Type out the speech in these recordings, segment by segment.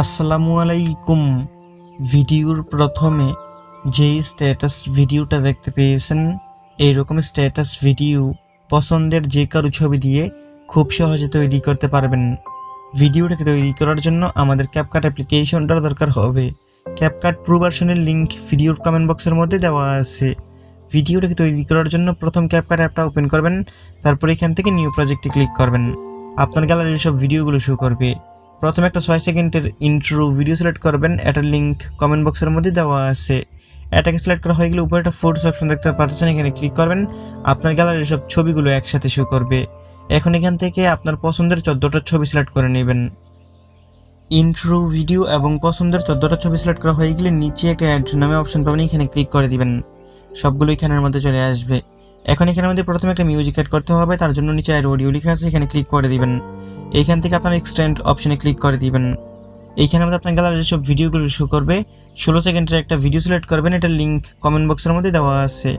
আসসালামু আলাইকুম। ভিডিওর প্রথমে যেই স্ট্যাটাস ভিডিওটা দেখতে পেয়েছেন, এইরকম স্ট্যাটাস ভিডিও পছন্দের যে কারও ছবি দিয়ে খুব সহজে তৈরি করতে পারবেন। ভিডিওটাকে তৈরি করার জন্য আমাদের ক্যাপকাট অ্যাপ্লিকেশনটার দরকার হবে। ক্যাপকাট প্রো ভার্সনের লিঙ্ক ভিডিওর কমেন্ট বক্সের মধ্যে দেওয়া আছে। ভিডিওটাকে তৈরি করার জন্য প্রথম ক্যাপকাট অ্যাপটা ওপেন করবেন, তারপর এখান থেকে নিউ প্রজেক্টে ক্লিক করবেন। আপনার গ্যালারির সব ভিডিওগুলো শো করবে। প্রথমে একটা ছয় সেকেন্ডের ইন্ট্রো ভিডিও সিলেক্ট করবেন। এটার লিঙ্ক কমেন্ট বক্সের মধ্যে দেওয়া আছে। এটাকে সিলেক্ট করা হয়ে গেলে উপরে একটা ফোর্স অপশন দেখতে পাচ্ছেন এখানে ক্লিক করবেন। আপনার গ্যালারির সব ছবিগুলো একসাথে শো করবে। এখন এখান থেকে আপনার পছন্দের চোদ্দোটা ছবি সিলেক্ট করে নেবেন। ইন্ট্রো ভিডিও এবং পছন্দের চোদ্দোটা ছবি সিলেক্ট করা হয়ে গেলে নিচে একটা অ্যাড নামে অপশন পাবেন, এখানে ক্লিক করে দিবেন। সবগুলো এখানের মধ্যে চলে আসবে। এখন এখানের মধ্যে প্রথমে একটা মিউজিক অ্যাড করতে হবে, তার জন্য নিচে অ্যাড অডিও লেখা আছে, এখানে ক্লিক করে দিবেন। এইখান থেকে আপনার এক্সটেন্ড অপশনে ক্লিক করে দিবেন। এইখানে মধ্যে আপনার গ্যালারির সব ভিডিওগুলো শো করবে। ষোলো সেকেন্ডের একটা ভিডিও সিলেক্ট করবেন। এটা লিঙ্ক কমেন্ট বক্সের মধ্যে দেওয়া আছে।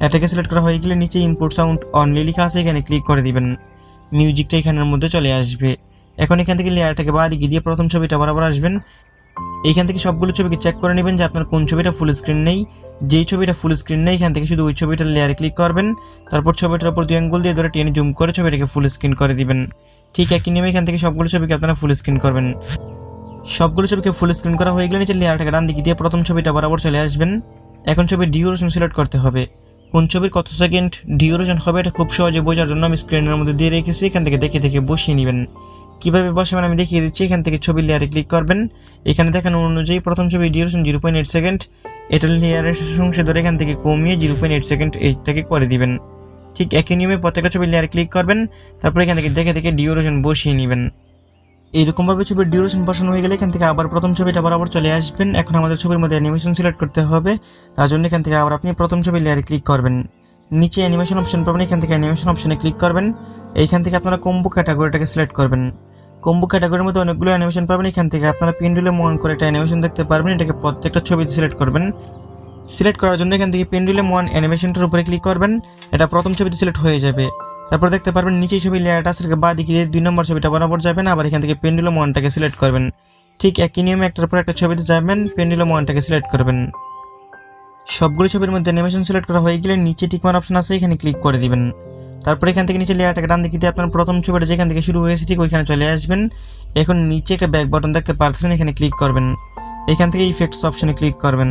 এটাকে সিলেক্ট করা হয়ে গেলে নিচে ইনপুট সাউন্ড অনলি লেখা আছে, এখানে ক্লিক করে দিবেন। মিউজিকটা এখানের মধ্যে চলে আসবে। এখন এখান থেকে লেয়ারটাকে বা দিকে দিয়ে প্রথম ছবিটা বরাবর আসবেন। এইখান থেকে সবগুলো ছবিকে চেক করে নেবেন যে আপনার কোন ছবিটা ফুল স্ক্রিন নেই। যেই ছবিটা ফুল স্ক্রিন নেই, এখান থেকে শুধু ওই ছবিটার লেয়ারে ক্লিক করবেন। তারপর ছবিটার উপর দুই আঙ্গুল দিয়ে ধরে টেনে জুম করে ছবিটাকে ফুল স্ক্রিন করে দিবেন। ঠিক একই নিয়মে এখান থেকে সবগুলো ছবিকে আপনারা ফুল স্ক্রিন করবেন। সবগুলো ছবিকে ফুল স্ক্রিন করা হয়ে গেলে নিচে লেয়ারটাকে ডান দিকে দিয়ে প্রথম ছবিটা বরাবর চলে আসবেন। এখন ছবির ডিউরেশন সিলেক্ট করতে হবে। কোন ছবির কত সেকেন্ড ডিউরেশন হবে এটা খুব সহজে বোঝার জন্য আমি স্ক্রিনের মধ্যে দিয়ে রেখেছি, এখান থেকে দেখে দেখে বসিয়ে নেবেন। কীভাবে বসাবেন আমি দেখিয়ে দিচ্ছি, এখান থেকে ছবির লেয়ারে ক্লিক করবেন। এখানে দেখানো অনুযায়ী প্রথম ছবি duration zero point eight second এটা লেয়ারের ধরে এখান থেকে কমিয়ে জিরো পয়েন্ট এইট সেকেন্ড এইটাকে করে দিবেন। ঠিক একই নিয়মে প্রত্যেকটা ছবির লেয়ারে ক্লিক করবেন, তারপরে এখান থেকে দেখে দেখে ডিউরেশন বসিয়ে নেবেন। এইরকমভাবে ছবির ডিউরেশন বসানো হয়ে গেলে এখান থেকে আবার প্রথম ছবিটা বরাবর চলে আসবেন। এখন আমাদের ছবির মধ্যে অ্যানিমেশন সিলেক্ট করতে হবে, তার জন্য এখান থেকে আবার আপনি প্রথম ছবির লেয়ারে ক্লিক করবেন। নিচে অ্যানিমেশন অপশন পাবেন, এখান থেকে অ্যানিমেশন অপশনে ক্লিক করবেন। এইখান থেকে আপনারা কম্বো ক্যাটাগরিটাকে সিলেক্ট করবেন। কম্বো ক্যাটাগরির মধ্যে অনেকগুলো অ্যানিমেশন পাবেন, এখান থেকে আপনারা পেন্ডুলে মন করে একটা অ্যানিমেশন দেখতে পারবেন, এটাকে প্রত্যেকটা ছবিতে সিলেক্ট করবেন। সিলেক্ট করার জন্য এখান থেকে পেন্ডুলে ওয়ান অ্যানিমেশনটার উপরে ক্লিক করবেন। এটা প্রথম ছবিতে সিলেক্ট হয়ে যাবে। তারপর দেখতে পারবেন নিচেই ছবি লেয়ারটা আছে বা দিকে দুই নম্বর ছবিটা বরাবর যাবেন, আবার এখান থেকে পেন্ডুলাম ওয়ানটাকে সিলেক্ট করবেন। ঠিক একই নিয়মে একটার পর একটা ছবিতে যাবেন পেন্ডুলাম ওয়ানটাকে সিলেক্ট করবেন। সবগুলো ছবির মধ্যে অ্যানিমেশন সিলেক্ট করা হয়ে গেলে নিচে টিকমার অপশন আছে, এখানে ক্লিক করে দিবেন। তারপর এখান থেকে নিচে লেয়ারটাকে ডান দিকে দিয়ে আপনার প্রথম ছবিটা যেখান থেকে শুরু হয়েছে, ঠিক ওইখানে চলে আসবেন। এখন নিচে একটা ব্যাক বাটন দেখতে পারতেছেন, এখানে ক্লিক করবেন। এখান থেকে ইফেক্টস অপশনে ক্লিক করবেন।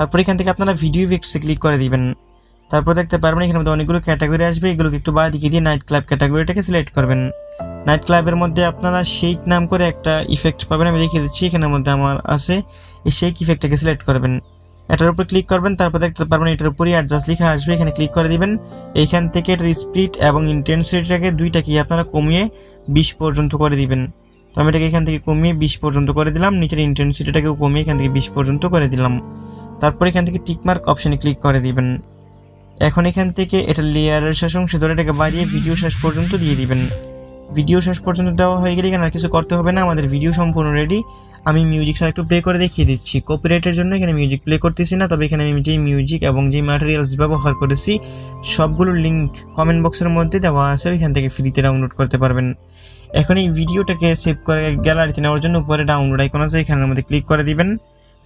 তারপর এখান থেকে আপনারা ভিডিও ইফেক্টসে ক্লিক করে দিবেন। তারপর দেখতে পারবেন এখানে মধ্যে অনেকগুলো ক্যাটাগরি আসবে। এগুলোকে একটু বাঁ দিকে দিয়ে নাইট ক্লাব ক্যাটাগরিটাকে সিলেক্ট করবেন। নাইট ক্লাবের মধ্যে আপনারা শেক নাম করে একটা ইফেক্ট পাবেন। আমি দেখিয়ে দিচ্ছি, এখানের মধ্যে আমার আছে। এই শেক ইফেক্টটাকে সিলেক্ট করবেন। এটার উপর ক্লিক করবেন, তারপর দেখতে পারবেন এটার উপরই অ্যাডজাস্ট লেখা আসবে। এখানে ক্লিক করে দিবেন। এইখান থেকে এটার স্পিড এবং ইন্টেন্সিটিটাকে দুইটাকে আপনারা কমিয়ে বিশ পর্যন্ত করে দিবেন। তো আমি এটাকে এখান থেকে কমিয়ে বিশ পর্যন্ত করে দিলাম। নিচের ইন্টেন্সিটিটাকেও কমিয়ে এখান থেকে বিশ পর্যন্ত করে দিলাম। তারপর এখান থেকে টিকমার্ক অপশানে ক্লিক করে দিবেন। এখন এখান থেকে এটা লেয়ারের শেষ অংশে ধরে এটাকে বাড়িয়ে ভিডিও শেষ পর্যন্ত দিয়ে দিবেন। ভিডিও শেষ পর্যন্ত দেওয়া হয়ে গেলে এখানে আর কিছু করতে হবে না, আমাদের ভিডিও সম্পূর্ণ রেডি আমি মিউজিক ছাড়া একটু প্লে করে দেখিয়ে দিচ্ছি। কপিরাইটের জন্য এখানে মিউজিক প্লে করতেছি না, তবে এখানে আমি যেই মিউজিক এবং যেই ম্যাটেরিয়ালস ব্যবহার করেছি সবগুলোর লিঙ্ক কমেন্ট বক্সের মধ্যে দেওয়া আছে, ওইখান থেকে ফ্রিতে ডাউনলোড করতে পারবেন। এখন এই ভিডিওটাকে সেভ করে গ্যালারিতে নেওয়ার জন্য উপরে ডাউনলোড আইকন আছে, এখানের মধ্যে ক্লিক করে দিবেন।